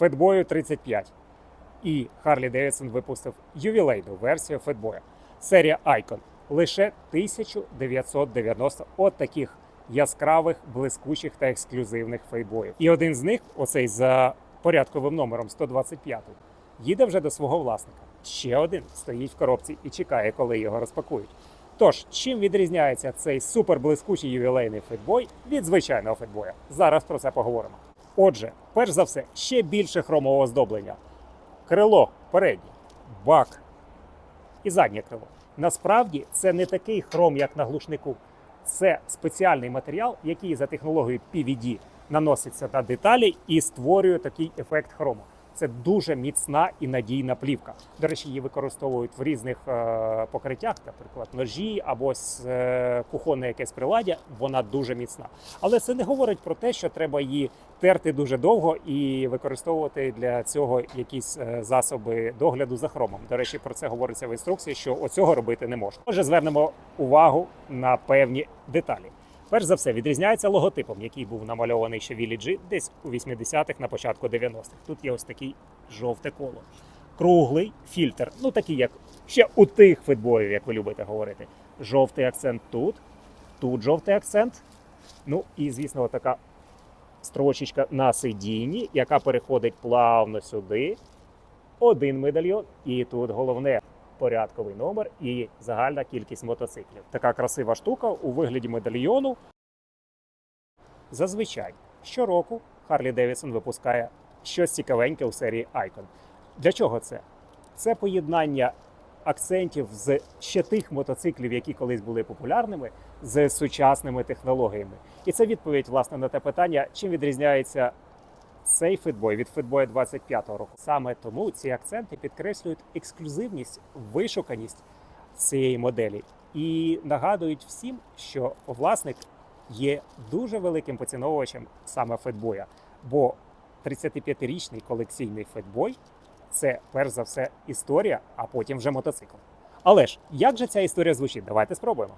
Фетбою 35. І Харлі Девідсон випустив ювілейну версію Фетбоя. Серія Icon. Лише 1990 от таких яскравих, блискучих та ексклюзивних фейбоїв. І один з них, оцей за порядковим номером 125, їде вже до свого власника. Ще один стоїть в коробці і чекає, коли його розпакують. Тож, чим відрізняється цей суперблискучий ювілейний фетбой від звичайного фетбоя? Зараз про це поговоримо. Отже, перш за все, ще більше хромового оздоблення. Крило переднє, бак і заднє крило. Насправді це не такий хром, як на глушнику. Це спеціальний матеріал, який за технологією PVD наноситься на деталі і створює такий ефект хрому. Це дуже міцна і надійна плівка. До речі, її використовують в різних е, покриттях, наприклад, ножі або с- е, кухонне якесь приладдя. Вона дуже міцна. Але це не говорить про те, що треба її терти дуже довго і використовувати для цього якісь е, засоби догляду за хромом. До речі, про це говориться в інструкції, що оцього робити не можна. Отже, звернемо увагу на певні деталі. Перш за все, відрізняється логотипом, який був намальований ще в Village десь у 80-х, на початку 90-х. Тут є ось такий жовте коло. Круглий фільтр, ну такий, як ще у тих футболів, як ви любите говорити. Жовтий акцент тут, тут жовтий акцент. Ну і, звісно, така строчечка на сидінні, яка переходить плавно сюди. Один медальйон, і тут головне порядковий номер і загальна кількість мотоциклів. Така красива штука у вигляді медальйону. Зазвичай щороку Харлі Девідсон випускає щось цікавеньке у серії Icon. Для чого це? Це поєднання акцентів з ще тих мотоциклів, які колись були популярними, з сучасними технологіями. І це відповідь власне на те питання, чим відрізняється цей фитбой від фитбоя 25-го року. Саме тому ці акценти підкреслюють ексклюзивність, вишуканість цієї моделі і нагадують всім, що власник є дуже великим поціновувачем саме фетбоя. Бо 35-річний колекційний фетбой це перш за все історія, а потім вже мотоцикл. Але ж як же ця історія звучить? Давайте спробуємо.